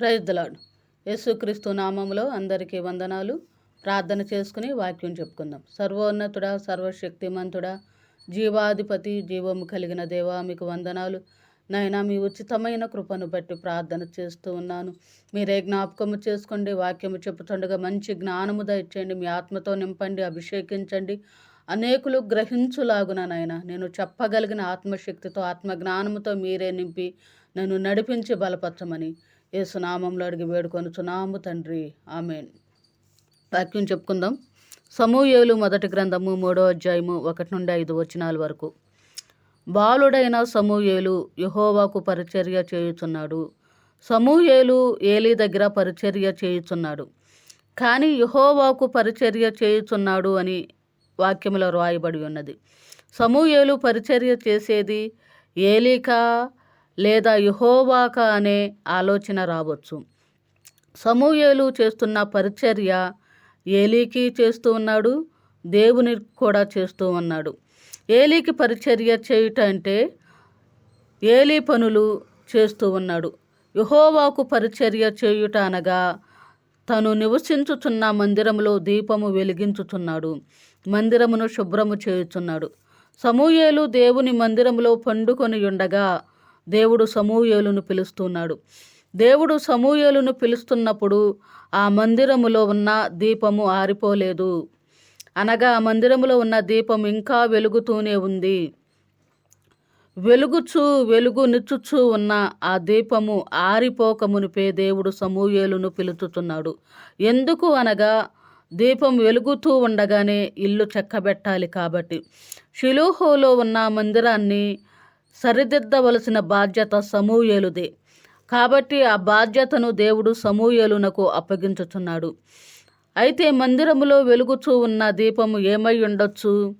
ప్రైజ్దలాడు యేసుక్రీస్తు నామములో అందరికీ వందనాలు. ప్రార్థన చేసుకుని వాక్యం చెప్పుకుందాం. సర్వోన్నతుడా సర్వశక్తిమంతుడా జీవాధిపతి జీవము కలిగిన దేవా మీకు వందనాలు. నాయనా మీ ఉచితమైన కృపను బట్టి ప్రార్థన చేస్తూ ఉన్నాను. మీరే జ్ఞాపకము చేసుకోండి వాక్యము చెప్పుతుండగా మంచి జ్ఞానము దయచేయండి మీ ఆత్మతో నింపండి అభిషేకించండి. అనేకులు గ్రహించులాగున నాయన నేను చెప్పగలిగిన ఆత్మశక్తితో ఆత్మ జ్ఞానముతో మీరే నింపి నన్ను నడిపించి బలపరచమని. యేసునామంలో అడిగి వేడుకొని చునాము తండ్రి. ఆమెన్. వాక్యం చెప్పుకుందాం. సమూహేలు మొదటి గ్రంథము మూడో అధ్యాయము ఒకటి నుండి ఐదు వచనాల వరకు. బాలుడైన సమూహేలు యహోవాకు పరిచర్య చేయుచున్నాడు. సమూహేలు ఏలీ దగ్గర పరిచర్య చేయుచున్నాడు. కానీ యహోవాకు పరిచర్య చేయుచున్నాడు అని వాక్యములో రాయబడి ఉన్నది. సమూయేలు పరిచర్య చేసేది ఏలీకా? లేదా యుహోవాక అనే ఆలోచన రావచ్చు. సమూయేలు చేస్తున్న పరిచర్య ఏలీకి చేస్తూ ఉన్నాడు దేవుని కూడా చేస్తూ ఉన్నాడు. ఏలీకి పరిచర్య చేయుట అంటే ఏలీ పనులు చేస్తూ ఉన్నాడు. యహోవాకు పరిచర్య చేయుట అనగా తను నివసించుచున్న మందిరములో దీపము వెలిగించుచున్నాడు మందిరమును శుభ్రము చేయుచున్నాడు. సమూయేలు దేవుని మందిరములో పండుకొని ఉండగా దేవుడు సమూయేలును పిలుస్తున్నాడు. దేవుడు సమూయేలును పిలుస్తున్నప్పుడు ఆ మందిరములో ఉన్న దీపము ఆరిపోలేదు. అనగా ఆ మందిరములో ఉన్న దీపం ఇంకా వెలుగుతూనే ఉంది. వెలుగుచు వెలుగు నిచ్చుచూ ఉన్న ఆ దీపము ఆరిపోక మునిపే దేవుడు సమూయేలును పిలుచుతున్నాడు. ఎందుకు అనగా దీపం వెలుగుతూ ఉండగానే ఇల్లు చెక్కబెట్టాలి కాబట్టి. షిలోహోలో ఉన్న మందిరాన్ని సరిదిద్దవలసిన బాధ్యత సమూయేలుదే. కాబట్టి ఆ బాధ్యతను దేవుడు సమూయేలునకు అప్పగించుచున్నాడు. అయితే మందిరములో వెలుగుచూ ఉన్న దీపము ఏమై ఉండొచ్చు?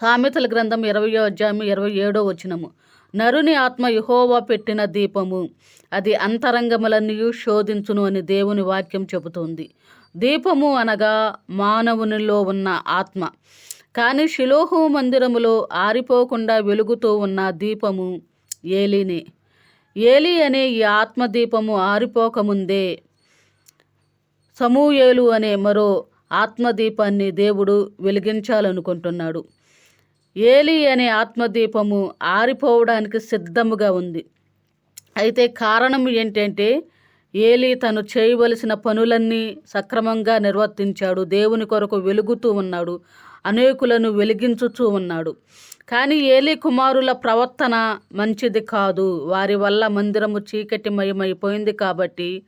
సామెతల గ్రంథం ఇరవయో అధ్యాయం ఇరవై ఏడో వచనము. నరుని ఆత్మ యహోవా పెట్టిన దీపము అది అంతరంగములన్నీ శోధించును అని దేవుని వాక్యం చెబుతోంది. దీపము అనగా మానవునిలో ఉన్న ఆత్మ. కానీ శిలోహు మందిరములో ఆరిపోకుండా వెలుగుతూ ఉన్న దీపము ఏలీనే. ఏలి అనే ఈ ఆత్మదీపము ఆరిపోకముందే సమూయేలు అనే మరో ఆత్మదీపాన్ని దేవుడు వెలిగించాలనుకుంటున్నాడు. ఏలి అనే ఆత్మదీపము ఆరిపోవడానికి సిద్ధముగా ఉంది. అయితే కారణం ఏంటంటే ఏలి తను చేయవలసిన పనులన్నీ సక్రమంగా నిర్వర్తించాడు. దేవుని కొరకు వెలుగుతూ ఉన్నాడు. అనేకులను వెలిగించుచూ ఉన్నాడు. కానీ ఏలి కుమారుల ప్రవర్తన మంచిది కాదు. వారి వల్ల మందిరము చీకటిమయమైపోయింది కాబట్టి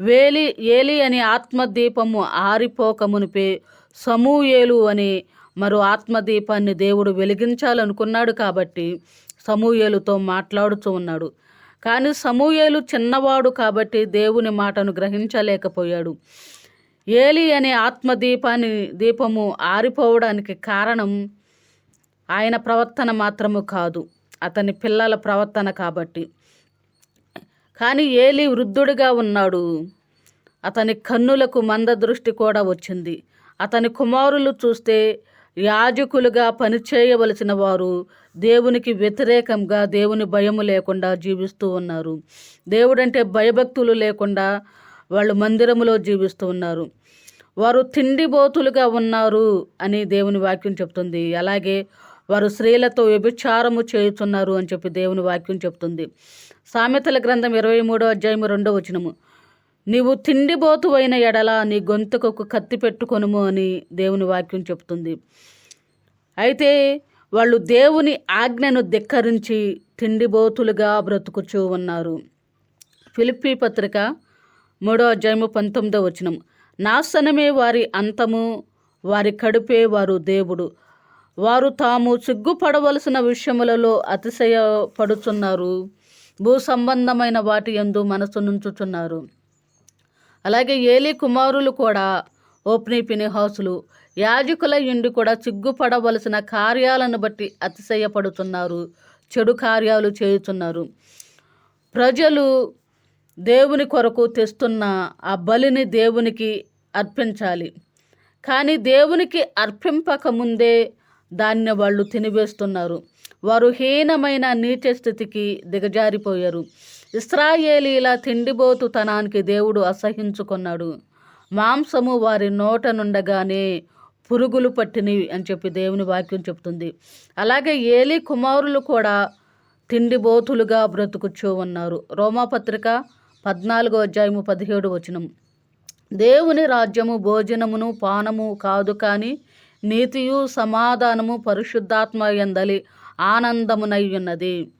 వేలి ఏలి అనే ఆత్మదీపము ఆరిపోకమునిపే సమూయేలు అనే మరో ఆత్మదీపాన్ని దేవుడు వెలిగించాలనుకున్నాడు కాబట్టి సమూయేలుతో మాట్లాడుతూ ఉన్నాడు. కానీ సమూయేలు చిన్నవాడు కాబట్టి దేవుని మాటను గ్రహించలేకపోయాడు. ఏలి అనే ఆత్మదీపాన్ని దీపము ఆరిపోవడానికి కారణం ఆయన ప్రవర్తన మాత్రము కాదు. అతని పిల్లల ప్రవర్తన కాబట్టి. కానీ ఏలి వృద్ధుడిగా ఉన్నాడు. అతని కన్నులకు మంద దృష్టి కూడా వచ్చింది. అతని కుమారులు చూస్తే యాజకులుగా పనిచేయవలసిన వారు దేవునికి వ్యతిరేకంగా దేవుని భయము లేకుండా జీవిస్తూ ఉన్నారు. దేవుడంటే భయభక్తులు లేకుండా వాళ్ళు మందిరములో జీవిస్తూ ఉన్నారు. వారు తిండిబోతులుగా ఉన్నారు అని దేవుని వాక్యం చెప్తుంది. అలాగే వారు స్త్రీలతో వ్యభిచారము చేయుచున్నారు అని చెప్పి దేవుని వాక్యం చెప్తుంది. సామెతల గ్రంథం ఇరవై మూడో అధ్యాయము రెండో వచనము. నీవు తిండిబోతు అయిన ఎడల నీ గొంతుకు కత్తి పెట్టుకొనుము అని దేవుని వాక్యం చెప్తుంది. అయితే వాళ్ళు దేవుని ఆజ్ఞను ధిక్కరించి తిండిబోతులుగా బ్రతుకుచూ ఉన్నారు. ఫిలిప్పీ పత్రిక మూడో అధ్యాయము పంతొమ్మిదో వచనం. నాశనమే వారి అంతము వారి కడుపే వారు దేవుడు. వారు తాము సిగ్గుపడవలసిన విషయములలో అతిశయపడుచున్నారు. భూ సంబంధమైన వాటి ఎందు మనసు నుంచుచున్నారు. అలాగే ఏలి కుమారులు కూడా ఓప్ని పినిహాసులు యాజకుల ఇండి కూడా సిగ్గుపడవలసిన కార్యాలను బట్టి అతిశయపడుతున్నారు చెడు కార్యాలు చేయుచున్నారు. ప్రజలు దేవుని కొరకు తెస్తున్న ఆ బలిని దేవునికి అర్పించాలి. కానీ దేవునికి అర్పింపకముందే దాన్ని వాళ్ళు తినివేస్తున్నారు. వారు హీనమైన నీచ స్థితికి దిగజారిపోయారు. ఇస్రాయేలీల తిండిబోతుతనానికి దేవుడు అసహించుకున్నాడు మాంసము వారి నోట నుండగానే పురుగులు పట్టినవి అని చెప్పి దేవుని వాక్యం చెప్తుంది. అలాగే ఏలి కుమారులు కూడా తిండిబోతులుగా బ్రతుకుచూ ఉన్నారు. రోమాపత్రిక పద్నాలుగో అధ్యాయము పదిహేడు వచనం. దేవుని రాజ్యము భోజనమును పానము కాదు కానీ నీతియు సమాధానము పరిశుద్ధాత్మ ఎందలి ఆనందమునై ఉన్నది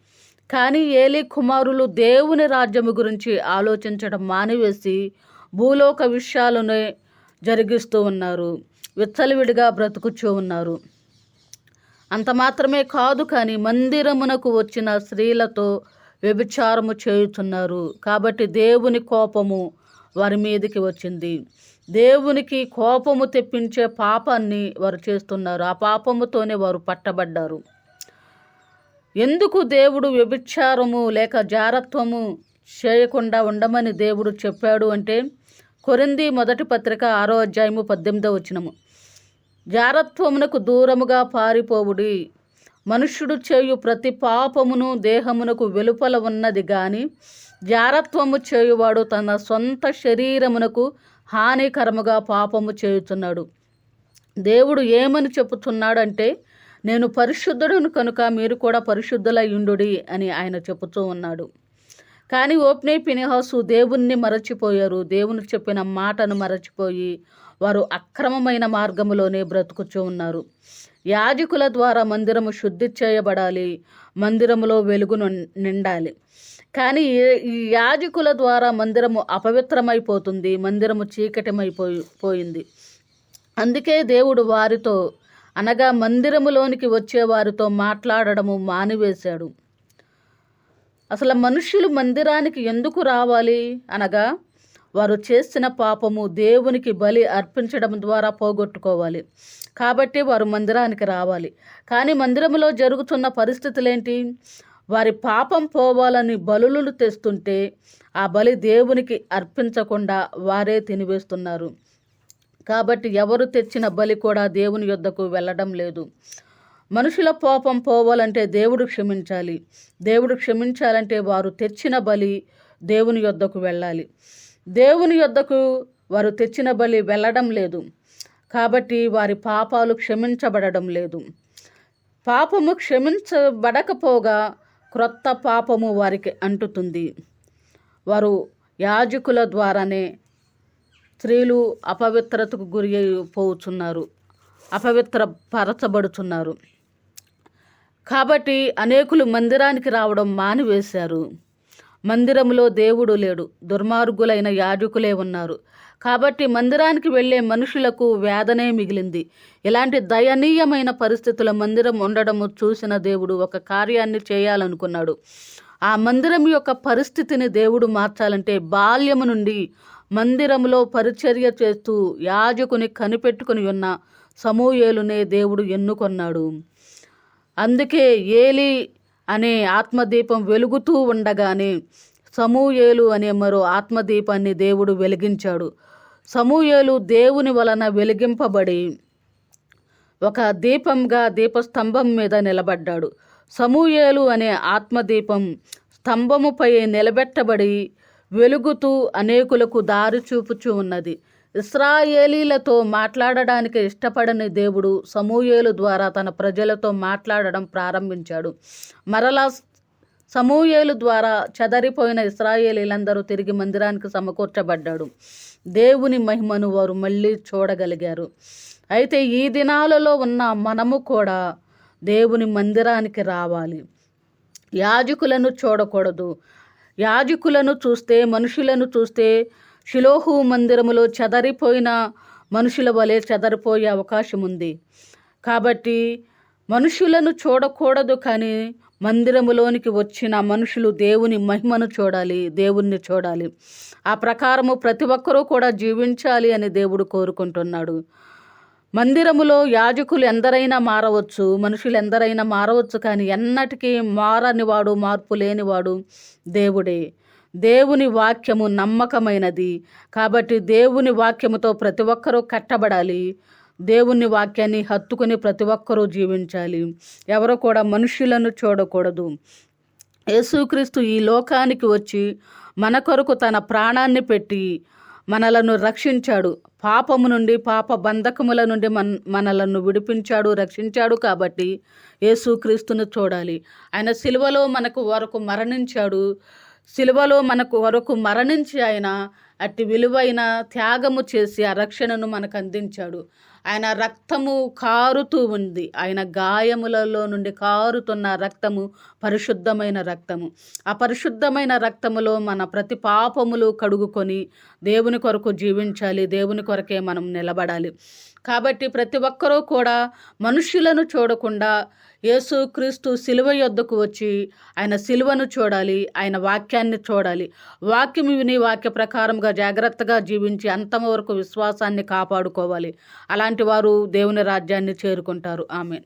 కానీ ఏలి కుమారులు దేవుని రాజ్యము గురించి ఆలోచించడం మానివేసి భూలోక విషయాలనే జరిగిస్తూ ఉన్నారు. విచ్చలవిడిగా బ్రతుకుచూ ఉన్నారు. అంత మాత్రమే కాదు కానీ మందిరమునకు వచ్చిన స్త్రీలతో వ్యభిచారము చేయుచున్నారు. కాబట్టి దేవుని కోపము వారి మీదకి వచ్చింది. దేవునికి కోపము తెప్పించే పాపాన్ని వారు చేస్తున్నారు. ఆ పాపముతోనే వారు పట్టబడ్డారు. ఎందుకు దేవుడు వ్యభిచారము లేక జారత్వము చేయకుండా ఉండమని దేవుడు చెప్పాడు అంటే కొరింది మొదటి పత్రిక ఆరో అధ్యాయము పద్దెనిమిదో వచనము. జారత్వమునకు దూరముగా పారిపోవుడి. మనుష్యుడు చేయు ప్రతి పాపమును దేహమునకు వెలుపల ఉన్నది గాని జారత్వము చేయువాడు తన సొంత శరీరమునకు హానికరముగా పాపము చేయుచున్నాడు. దేవుడు ఏమని చెప్పుచున్నాడంటే నేను పరిశుద్ధుడును కనుక మీరు కూడా పరిశుద్ధులై ఉండుడి అని ఆయన చెబుతూ ఉన్నాడు. కానీ ఓప్నే పినిహాసు దేవుణ్ణి మరచిపోయారు. దేవుని చెప్పిన మాటను మరచిపోయి వారు అక్రమమైన మార్గములోనే బ్రతుకుచూ ఉన్నారు. యాజకుల ద్వారా మందిరము శుద్ధి చేయబడాలి మందిరములో వెలుగును నిండాలి. కానీ ఈ- ఈ యాజకుల ద్వారా మందిరము అపవిత్రమైపోతుంది మందిరము చీకటిమైపోయి పోయింది అందుకే దేవుడు వారితో అనగా మందిరములోనికి వచ్చే వారితో మాట్లాడడము మానివేశాడు. అసలు మనుష్యులు మందిరానికి ఎందుకు రావాలి? అనగా వారు చేసిన పాపము దేవునికి బలి అర్పించడం ద్వారా పోగొట్టుకోవాలి. కాబట్టి వారు మందిరానికి రావాలి. కానీ మందిరములో జరుగుతున్న పరిస్థితులేంటి? వారి పాపం పోవాలని బలులు తెస్తుంటే ఆ బలి దేవునికి అర్పించకుండా వారే తినివేస్తున్నారు. కాబట్టి ఎవరు తెచ్చిన బలి కూడా దేవుని యొద్దకు వెళ్ళడం లేదు. మనుషుల పాపం పోవాలంటే దేవుడు క్షమించాలి. దేవుడు క్షమించాలంటే వారు తెచ్చిన బలి దేవుని యొద్దకు వెళ్ళాలి. దేవుని యొద్దకు వారు తెచ్చిన బలి వెళ్ళడం లేదు. కాబట్టి వారి పాపాలు క్షమించబడడం లేదు. పాపము క్షమించబడకపోగా క్రొత్త పాపము వారికి అంటుతుంది. వారు యాజకుల ద్వారానే స్త్రీలు అపవిత్రతకు గురి అయిపోతున్నారు. అపవిత్ర పరచబడుతున్నారు కాబట్టి అనేకులు మందిరానికి రావడం మానివేశారు. మందిరంలో దేవుడు లేడు. దుర్మార్గులైన యాజకులే ఉన్నారు. కాబట్టి మందిరానికి వెళ్ళే మనుషులకు వేదనే మిగిలింది. ఇలాంటి దయనీయమైన పరిస్థితుల మందిరం ఉండడము చూసిన దేవుడు ఒక కార్యాన్ని చేయాలనుకున్నాడు. ఆ మందిరం యొక్క పరిస్థితిని దేవుడు మార్చాలంటే బాల్యము నుండి మందిరంలో పరిచర్య చేస్తూ యాజకుని కనిపెట్టుకుని ఉన్న సమూయేలునే దేవుడు ఎన్నుకొన్నాడు. అందుకే ఏలి అనే ఆత్మదీపం వెలుగుతూ ఉండగానే సమూయేలు అనే మరో ఆత్మదీపాన్ని దేవుడు వెలిగించాడు. సమూయేలు దేవుని వలన వెలిగింపబడి ఒక దీపంగా దీపస్తంభం మీద నిలబడ్డాడు. సమూయేలు అనే ఆత్మదీపం స్తంభముపై నిలబెట్టబడి వెలుగుతూ అనేకులకు దారి చూపుచూ ఉన్నది. ఇస్రాయేలీలతో మాట్లాడడానికి ఇష్టపడని దేవుడు సమూయేలు ద్వారా తన ప్రజలతో మాట్లాడడం ప్రారంభించాడు. మరలా సమూయేలు ద్వారా చెదరిపోయిన ఇస్రాయేలీలందరూ తిరిగి మందిరానికి సమకూర్చబడ్డాడు. దేవుని మహిమను వారు మళ్ళీ చూడగలిగారు. అయితే ఈ దినాలలో ఉన్న మనము కూడా దేవుని మందిరానికి రావాలి. యాజకులను చూడకూడదు. యాజకులను చూస్తే మనుషులను చూస్తే షిలోహు మందిరములో చెదరిపోయిన మనుషుల వలె చెదరిపోయే అవకాశం ఉంది కాబట్టి మనుషులను చూడకూడదు కానీ మందిరములోనికి వచ్చిన మనుషులు దేవుని మహిమను చూడాలి దేవుణ్ణి చూడాలి. ఆ ప్రకారము ప్రతి ఒక్కరూ కూడా జీవించాలి అని దేవుడు కోరుకుంటున్నాడు. మందిరములో యాజకులు ఎందరైనా మారవచ్చు మనుషులు ఎందరైనా మారవచ్చు కానీ ఎన్నటికీ మారనివాడు మార్పు లేనివాడు దేవుడే. దేవుని వాక్యము నమ్మకమైనది. కాబట్టి దేవుని వాక్యముతో ప్రతి ఒక్కరూ కట్టబడాలి. దేవుని వాక్యాన్ని హత్తుకుని ప్రతి ఒక్కరూ జీవించాలి. ఎవరు కూడా మనుషులను చూడకూడదు. యేసుక్రీస్తు ఈ లోకానికి వచ్చి మన కొరకు తన ప్రాణాన్ని పెట్టి మనలను రక్షించాడు. పాపము నుండి పాప బంధకముల నుండి మన మనలను విడిపించాడు రక్షించాడు కాబట్టి యేసుక్రీస్తును చూడాలి. ఆయన సిలువలో మనకు వరకు మరణించాడు. సిలువలో మనకు వరకు మరణించి ఆయన అట్టి విలువైన త్యాగము చేసి ఆ రక్షణను మనకు అందించాడు. ఆయన రక్తము కారుతూ ఉంది. ఆయన గాయములలో నుండి కారుతున్న రక్తము పరిశుద్ధమైన రక్తము. ఆ పరిశుద్ధమైన రక్తములో మన ప్రతి పాపములు కడుగుకొని దేవుని కొరకు జీవించాలి. దేవుని కొరకే మనం నిలబడాలి. కాబట్టి ప్రతి ఒక్కరూ కూడా మనుషులను చూడకుండా యేసుక్రీస్తు సిలువ యొద్దకు వచ్చి ఆయన సిలువను చూడాలి ఆయన వాక్యాన్ని చూడాలి. వాక్యం విని వాక్య ప్రకారంగా జాగ్రత్తగా జీవించి అంతం వరకు విశ్వాసాన్ని కాపాడుకోవాలి. అలాంటి వారు దేవుని రాజ్యాన్ని చేరుకుంటారు. ఆమె